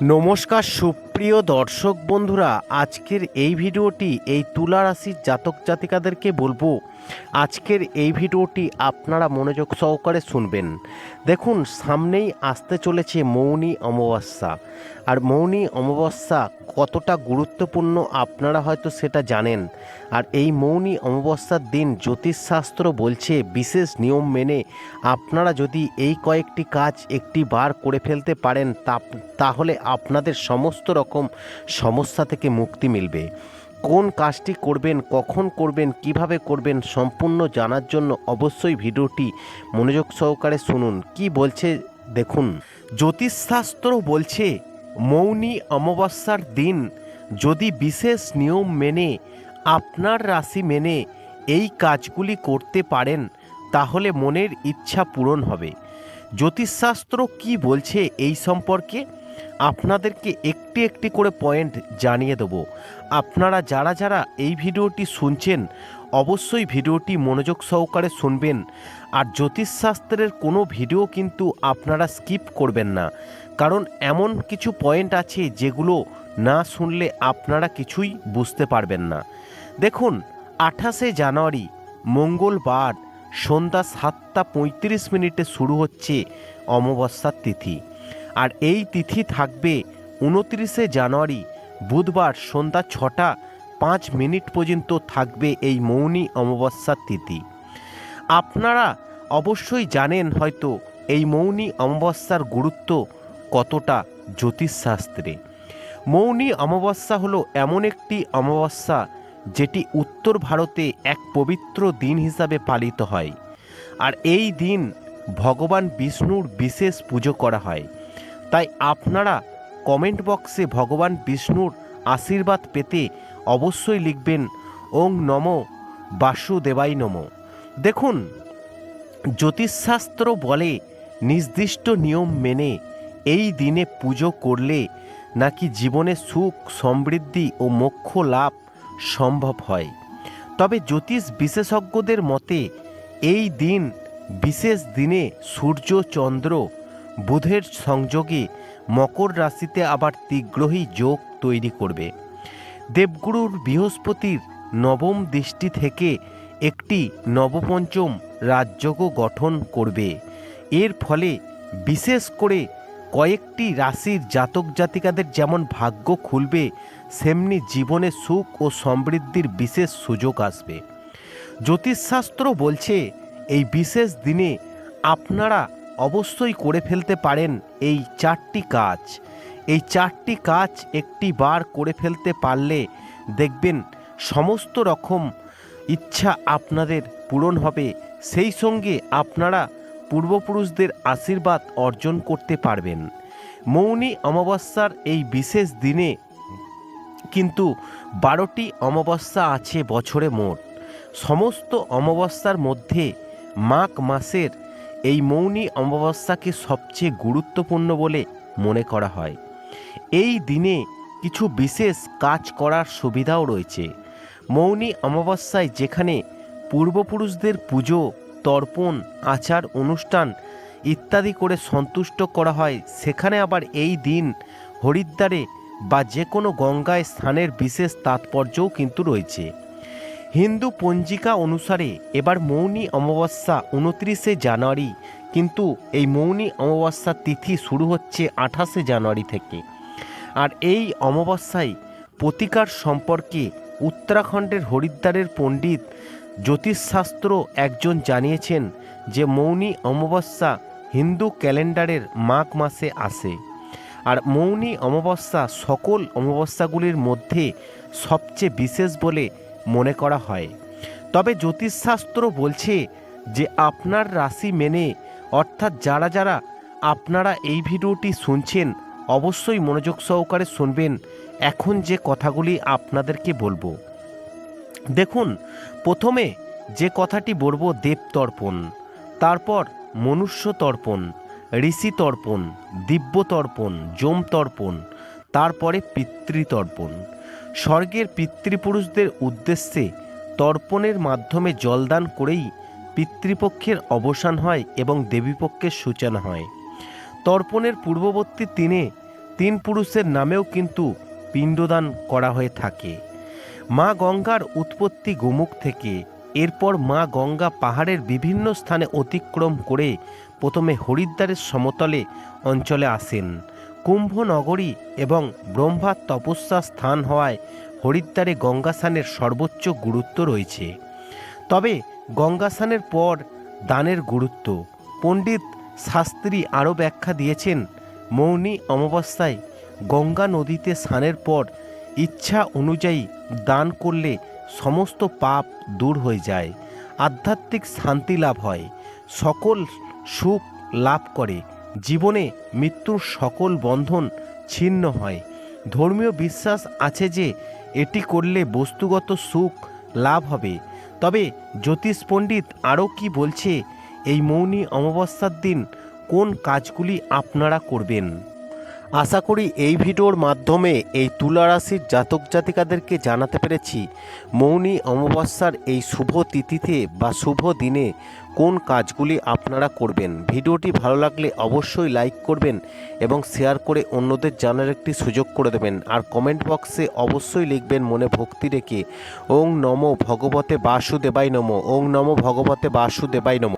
নমস্কার সুপ্রিয় দর্শক বন্ধুরা, আজকের এই ভিডিওটি এই তুলা রাশির জাতক জাতিকাদেরকে বলব। আজকের এই ভিডিওটি আপনারা মনোযোগ সহকারে শুনবেন। দেখুন, সামনেই আসতে চলেছে মৌনী অমাবস্যা। আর মৌনী অমাবস্যা কতটা গুরুত্বপূর্ণ আপনারা হয়তো সেটা জানেন। আর এই মৌনী অমাবস্যার দিন জ্যোতিষশাস্ত্র বলছে, বিশেষ নিয়ম মেনে আপনারা যদি এই কয়েকটি কাজ একটি বার করে ফেলতে পারেন তা তাহলে আপনাদের সমস্ত রকম সমস্যা থেকে মুক্তি মিলবে। কোন কাজটি করবেন, কখন করবেন, কীভাবে করবেন সম্পূর্ণ জানার জন্য অবশ্যই ভিডিওটি মনোযোগ সহকারে শুনুন। কি বলছে দেখুন। জ্যোতিষশাস্ত্র বলছে, মৌনী অমাবস্যার দিন যদি বিশেষ নিয়ম মেনে, আপনার রাশি মেনে এই কাজগুলি করতে পারেন, তাহলে মনের ইচ্ছা পূরণ হবে। জ্যোতিষশাস্ত্র কি বলছে এই সম্পর্কে? আপনাদেরকে একটি একটি করে পয়েন্ট জানিয়ে দেব। আপনারা যারা যারা এই ভিডিওটি শুনছেন, অবশ্যই ভিডিওটি মনোযোগ সহকারে শুনবেন। আর জ্যোতিষশাস্ত্রের কোনো ভিডিও কিন্তু আপনারা স্কিপ করবেন না। কারণ এমন কিছু পয়েন্ট আছে যেগুলো না শুনলে আপনারা কিছুই বুঝতে পারবেন না। দেখুন, আঠাশে জানুয়ারি, মঙ্গলবার সন্ধ্যা সাতটা পঁয়ত্রিশ মিনিটে শুরু হচ্ছে অমাবস্যার তিথি। আর এই তিথি থাকবে উনত্রিশে জানুয়ারি। বুধবার সন্ধ্যা ছটা, পাঁচ মিনিট পর্যন্ত থাকবে এই মৌনী অমাবস্যার তিথি। আপনারা অবশ্যই জানেন হয়তো এই মৌনী অমাবস্যার গুরুত্ব কতটা জ্যোতিষশাস্ত্রে। মৌনী অমাবস্যা হলো এমন একটি অমাবস্যা যেটি উত্তর ভারতে এক পবিত্র দিন হিসাবে পালিত হয়। আর এই দিন ভগবান বিষ্ণুর বিশেষ পুজো করা হয়। তাই আপনারা কমেন্ট বক্সে ভগবান বিষ্ণুর আশীর্বাদ পেতে অবশ্যই লিখবেন, ওং নম বাসুদেবাই নম। দেখুন, জ্যোতিষশাস্ত্র বলে নির্দিষ্ট নিয়ম মেনে এই দিনে পুজো করলে নাকি জীবনে সুখ, সমৃদ্ধি ও মোক্ষ লাভ সম্ভব হয়। তবে জ্যোতিষ বিশেষজ্ঞদের মতে, এই দিন বিশেষ দিনে সূর্য, চন্দ্র বুধের সংযোগে মকর রাশিতে আবার তীগ্রহী যোগ তৈরি করবে। দেবগুরুর বৃহস্পতির নবম দৃষ্টি থেকে একটি নবপঞ্চম রাজযোগ গঠন করবে। এর ফলে বিশেষ করে কয়েকটি রাশির জাতক জাতিকাদের যেমন ভাগ্য খুলবে, সেমনি জীবনে সুখ ও সমৃদ্ধির বিশেষ সুযোগ আসবে। জ্যোতিষশাস্ত্র বলছে, এই বিশেষ দিনে আপনারা অবশ্যই করে ফেলতে পারেন এই চারটি কাজ। এই চারটি কাজ একটি বার করে ফেলতে পারলে দেখবেন সমস্ত রকম ইচ্ছা আপনাদের পূরণ হবে। সেই সঙ্গে আপনারা পূর্বপুরুষদের আশীর্বাদ অর্জন করতে পারবেন। মৌনী অমাবস্যার এই বিশেষ দিনে কিন্তু বারোটি অমাবস্যা আছে বছরে মোট। সমস্ত অমাবস্যার মধ্যে মাঘ মাসের এই মৌনী অমাবস্যাকে সবচেয়ে গুরুত্বপূর্ণ বলে মনে করা হয়। এই দিনে কিছু বিশেষ কাজ করার সুবিধাও রয়েছে। মৌনী অমাবস্যায় যেখানে পূর্বপুরুষদের পুজো, তর্পণ, আচার, অনুষ্ঠান ইত্যাদি করে সন্তুষ্ট করা হয়, সেখানে আবার এই দিন হরিদ্বারে বা যে কোনো গঙ্গায় স্থানের বিশেষ তাৎপর্যও কিন্তু রয়েছে। হিন্দু পঞ্জিকা অনুসারে এবার মৌনী অমাবস্যা উনত্রিশে জানুয়ারি, কিন্তু এই মৌনী অমাবস্যার তিথি শুরু হচ্ছে আঠাশে জানুয়ারি থেকে। আর এই অমাবস্যায় প্রতিকার সম্পর্কে উত্তরাখণ্ডের হরিদ্বারের পণ্ডিত জ্যোতিষশাস্ত্র একজন জানিয়েছেন যে মৌনী অমাবস্যা হিন্দু ক্যালেন্ডারের মাঘ মাসে আসে। আর মৌনী অমাবস্যা সকল অমাবস্যাগুলির মধ্যে সবচেয়ে বিশেষ বলে মনে করা হয়। তবে জ্যোতিষশাস্ত্র বলছে যে আপনার রাশি মেনে, অর্থাৎ যারা যারা আপনারা এই ভিডিওটি শুনছেন, অবশ্যই মনোযোগ সহকারে শুনবেন। এখন যে কথাগুলি আপনাদেরকে বলব। দেখুন, প্রথমে যে কথাটি বলব দেবতর্পণ তারপর মনুষ্য তর্পণ, ঋষি তর্পণ, দিব্য তর্পণ, যম তর্পণ, তারপরে পিতৃতর্পণ স্বর্গের পিতৃপুরুষদের উদ্দেশ্যে তর্পণের মাধ্যমে জলদান করেই পিতৃপক্ষের অবসান হয় এবং দেবীপক্ষের সূচনা হয়। তর্পণের পূর্ববর্তী তিনে তিন পুরুষের নামেও কিন্তু পিণ্ডদান করা হয়ে থাকে। মা গঙ্গার উৎপত্তি গোমুখ থেকে, এরপর মা গঙ্গা পাহাড়ের বিভিন্ন স্থানে অতিক্রম করে প্রথমে হরিদ্বারের সমতলে অঞ্চলে আসেন। কুম্ভ নগরী এবং ব্রহ্মার তপস্যা স্থান হওয়ায় হরিদ্বারে গঙ্গাস্নানের সর্বোচ্চ গুরুত্ব রয়েছে। তবে গঙ্গাস্নানের পর দানের গুরুত্ব। পণ্ডিত শাস্ত্রী আরও ব্যাখ্যা দিয়েছেন, মৌনী অমাবস্যায় গঙ্গা নদীতে স্নানের পর ইচ্ছা অনুযায়ী দান করলে সমস্ত পাপ দূর হয়ে যায়, আধ্যাত্মিক শান্তি লাভ হয়, সকল সুখ লাভ করে। জীবনে মৃত্যুর সকল বন্ধন ছিন্ন হয়। ধর্মীয় বিশ্বাস আছে যে, এটি করলে বস্তুগত সুখ লাভ হবে। তবে জ্যোতিষ পণ্ডিত আরও কি বলছে, এই মৌনী অমাবস্যার দিন কোন কাজগুলি আপনারা করবেন? আশা করি এই ভিডিওর মাধ্যমে এই তুলা রাশির জাতক জাতিকাদেরকে জানাতে পেরেছি, মৌনী অমাবস্যার এই শুভ তিথিতে বা শুভ দিনে কোন কাজগুলি আপনারা করবেন। ভিডিওটি ভালো লাগলে অবশ্যই লাইক করবেন এবং শেয়ার করে অন্যদের জানার একটি সুযোগ করে দেবেন। আর কমেন্ট বক্সে অবশ্যই লিখবেন মনে ভক্তি রেখে, ওং নম ভগবতে বাসুদেবাই নম, ওং নম ভগবতে বাসুদেবাই নম।